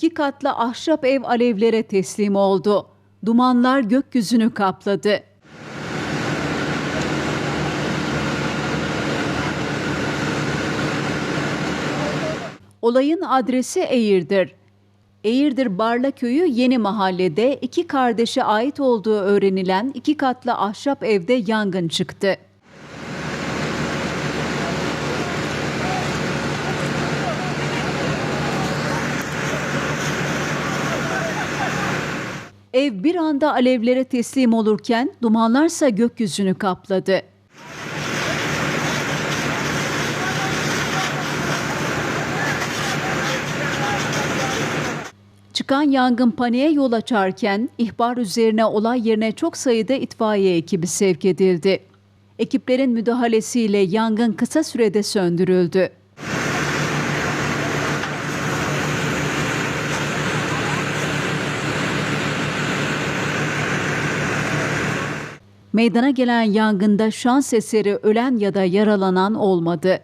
iki katlı ahşap ev alevlere teslim oldu. Dumanlar gökyüzünü kapladı. Olayın adresi Eğirdir. Eğirdir Barla Köyü Yeni Mahalle'de iki kardeşe ait olduğu öğrenilen iki katlı ahşap evde yangın çıktı. Ev bir anda alevlere teslim olurken dumanlarsa gökyüzünü kapladı. Çıkan yangın paniğe yol açarken ihbar üzerine olay yerine çok sayıda itfaiye ekibi sevk edildi. Ekiplerin müdahalesiyle yangın kısa sürede söndürüldü. Meydana gelen yangında şans eseri ölen ya da yaralanan olmadı.